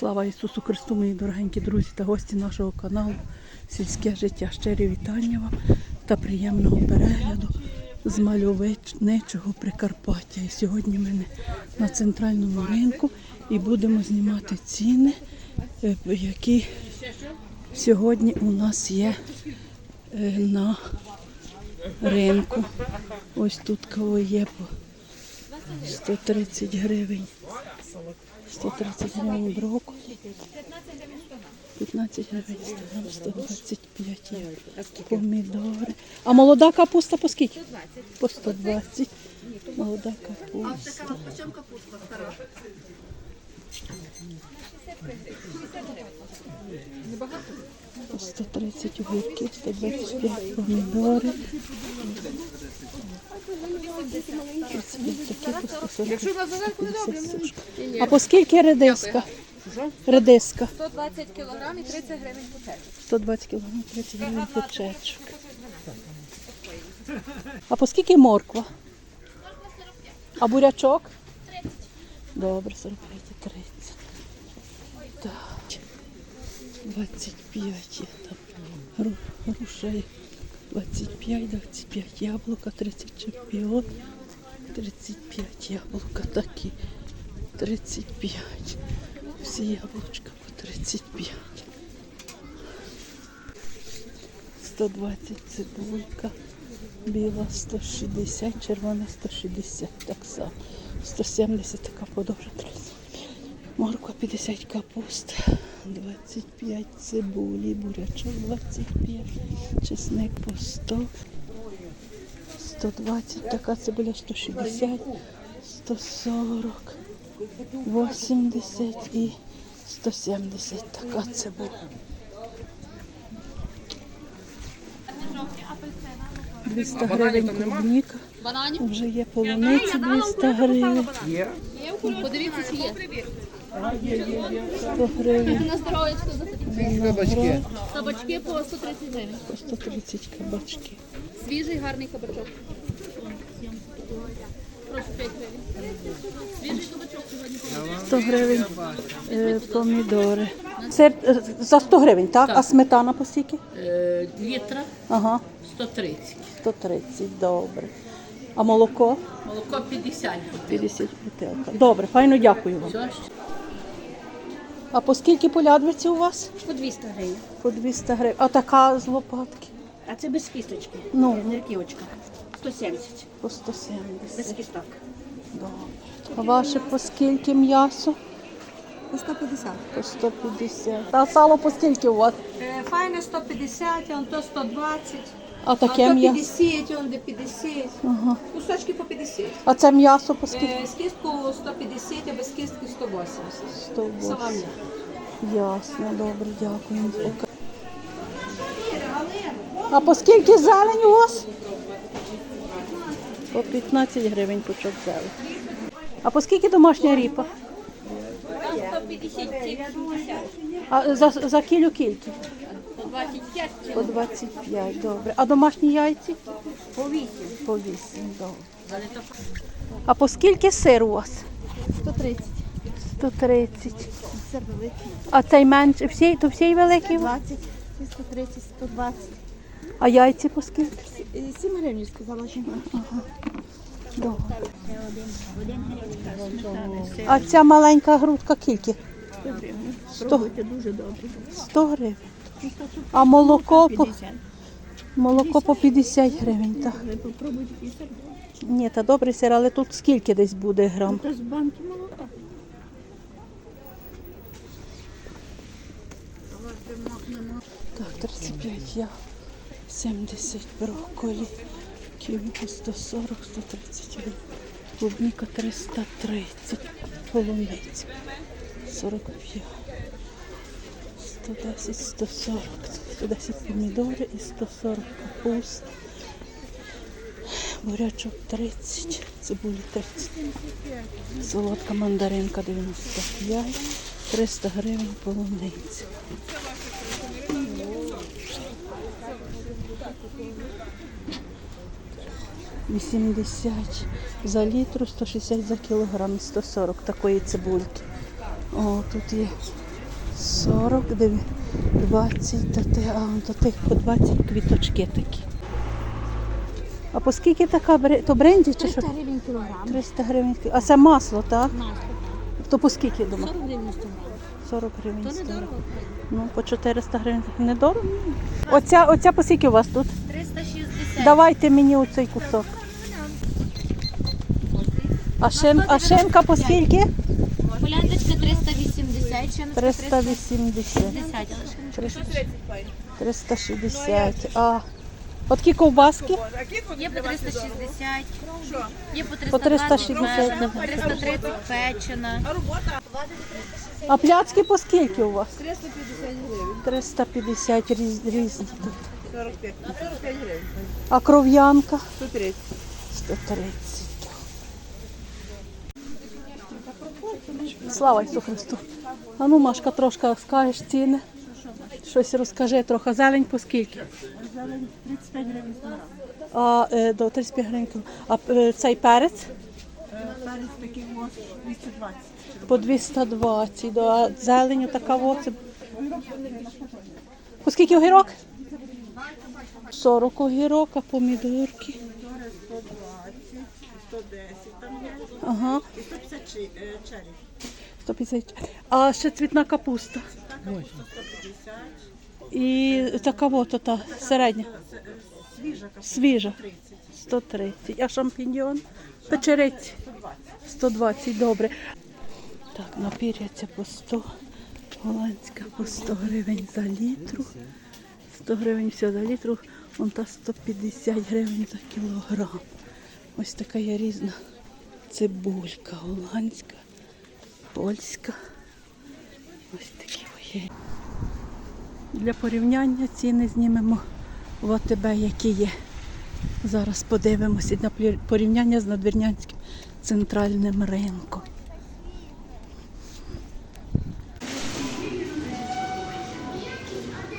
Слава Ісусу Христу, мої дорогенькі друзі та гості нашого каналу Сільське життя. Щирі вітання вам та приємного перегляду з мальовничого Прикарпаття. І сьогодні ми на центральному ринку і будемо знімати ціни, е, які сьогодні у нас є е, на ринку. Ось тут кого є по 130 гривень. 130 гривень брокколі. 15 гривень 100 грам, 125 є. Помідори. А молода капуста по скільки? По 120. Молода капуста. А така По 130 огірки, 125 помідори. 35 такі по 140, 150. А по скільки редиска? Редиска. 120 кг і 30 гривень бутель. 120 кг, 30 гривень печечок. А по скільки морква? А бурячок? 30. Добре, 45 і 30. Так. 25 є там. Гру- Грушей 25, 25 яблука, 30 чемпіон, 35 яблука такі. 35. Всі яблучка по 35. 120 цибулька, біла 160, червона 160, так само. 170 така подовжена. Морква 50 капуста, 25 цибулі, бурячок 25, чесник по 100, 120, така цибуля 160, 140, 80 і 170 така цибуля. 200 гривень клубніка. Бананів? Вже є полуниця 200 гривень, Подивіться, чи є. 100 На здоров'ячко заходіть. виноград, Кабачки по 130 гривень. по 130 кабачки. Свіжий гарний кабачок. Прошу 5 гривень. Свіжий кабачок сьогодні. 100 гривень е, помідори. Це е, за 100 гривень, так? А сметана по скільки? Е, літра Ага, 130. 130, добре. А молоко? Молоко 50. 50 бутилка. Добре, файно дякую вам. Все, А по скільки полядвиці у вас? По 200 гривень. По 200 гривень. А така з лопатки? А це без кісточки. Ну, Нерківочка. 170. по Без кісток. Добре. А ваше по скільки м'ясо? По 150. По 150. А сало по скільки у вас? Е, Файне 150, он то 120, А а таке то м'ясо? 50, он де 50. Ага. Кусочки по 50. А це м'ясо по скільки? Е, З кісткою 150, а без кістки 180. 180. Саламі. Ясно, добре, дякую. А по скільки зелень у вас? По 15 гривень пучок зелень. А по скільки домашня ріпа? 150 А за, за кілю кільки? 25 По 25, добре. А домашні яйці? по 8. По 8, добре. А по скільки сир у вас? 130. 130. Сир великий. А цей менший, всі, то всі великі? 20, 130, 120. А яйці по скільки? 7 гривень сказала жінка. Добре. А ця маленька грудка кільки? 100 Пробуйте дуже добре. 100 гривень. А молоко по, молоко по 50 гривень. Так. Попробуйте 50 Ні, та добрий сир, але тут скільки десь буде грам? Це з банки молока. Так, 35 я, 70 брокколі, ківі 140, 130 гривень. Клубніка 330, полуниця 45, 110, 140, 110 помідори і 140 капуст. Бурячок 30, цибулі 30. Солодка мандаринка 95, 300 гривень полуниця. Вісімдесят за літру, 160 за кілограм, 140 такої цибульки. О, тут є 40, 20, та ти, а до тих по 20 квіточки такі. А по скільки така то бренді чи що? 300 гривень кілограм. 300 гривень. А це масло, так? Масло. То по скільки дома? 40 гривень 100 грам. 40 гривень. То 100 гривень. недорого. Ну, по 400 гривень так недорого. Оця, оця по скільки у вас тут? 360. Давайте мені оцей кусок. А, шин, а шинка по скільки? Поляночка 380, ще на 380. 360. 360. А от такі ковбаски? Є по 360, є по 360. печена, по 330 печена. А пляцки по скільки у вас? 350 гривень. 350 різ, різні. 45. А кров'янка? 130. 130. Слава Ісусу Христу. А ну, Машка, трошки скажеш ціни. Щось розкажи трохи. Зелень по скільки? Зелень 35 гривень. А, е, до 35 гривень. А е, цей перець? По 220. до- зеленю така от. це- По скільки огірок? 40 огірок, а помідорки. 110 там є, Ага, і 150 чи- е, черрі. 150. А ще цвітна капуста. Капуста 150, І така от та середня, е, свіжа капуста свіжа. 130. А шампіньйон? Печериці. 120, добре. Так, напіряться по 100. Голландська по 100 гривень за літру. 100 гривень все за літру. Вон та 150 гривень за кілограм. Ось така є різна цибулька голландська, польська. Ось такі є. Для порівняння ціни знімемо в АТБ, які є. Зараз подивимося на порівняння з надвірнянським центральним ринком.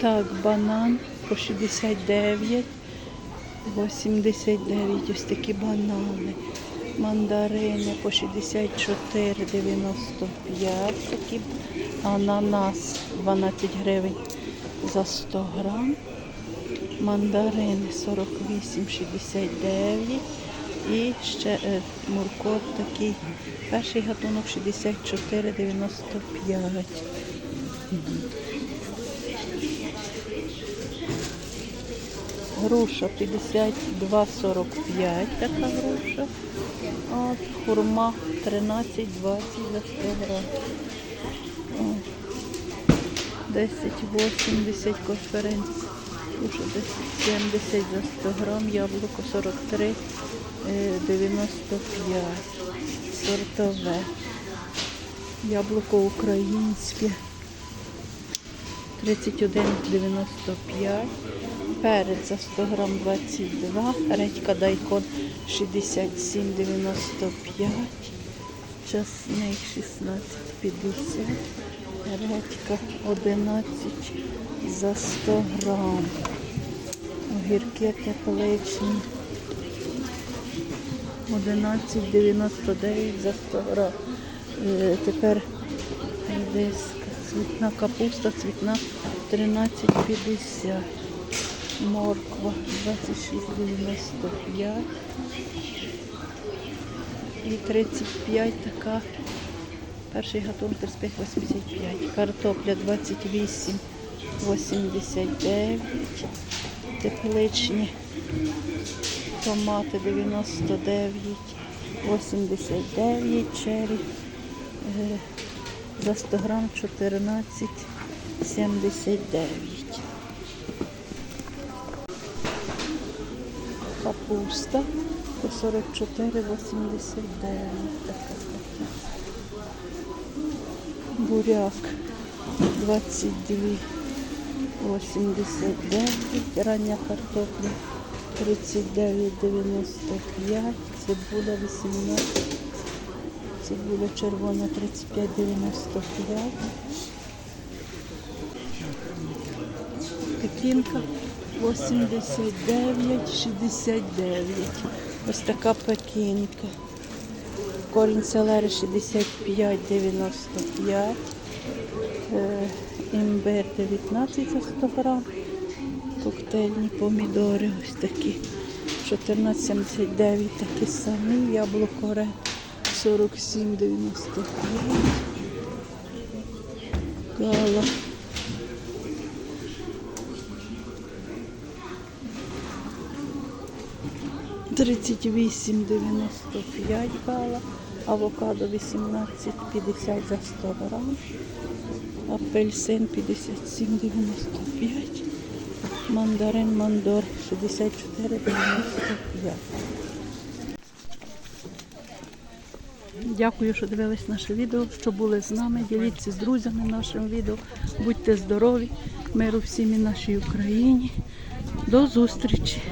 Так, банан по 69, 89 ось такі банани. Мандарини по 64,95 такі. Ананас 12 гривень за 100 грам. Мандарини 48,69 і ще е, моркот такий. Перший гатунок 64,95. Груша 52,45 така груша. От, хурма 13,20 за 100 грам. От. 10,80 конференція. Груша 10,70 за 100 грам, яблуко 43, е, 95, сортове. Яблуко українське 31,95, перець за 100 грам 22, редька дайкон 67,95, часник 16,50, редька 11 за 100 грам, огірки тепличні 11,99 за 100 грам. Е, Тепер редиска, цвітна капуста, цвітна 13,50. Морква 26,95. І 35 така. Перший гатунок 35,85. Картопля 28,89. Тепличні томати 99, 89 чері. Е, За 100 грам 14,79. Капуста по 44,89. Така капуста. Буряк 22,89. Рання картопля 39,95. Цибуля 18. Цибуля червона 35,95. Пекінка 89,69. Ось така пекінка. Корінь селери 65,95. Е, імбир 19 за 100 грам. Коктейльні помідори ось такі. 14,79 такі самі. Яблуко ре 47,95. Гала. Тридцять вісім дев'яносто п'ять гала, авокадо 18,50 за 100 грам, апельсин 57,95, мандарин мандор 64,95. Дякую, що дивились наше відео, що були з нами. Діліться з друзями нашим відео. Будьте здорові, миру всім і нашій Україні. До зустрічі!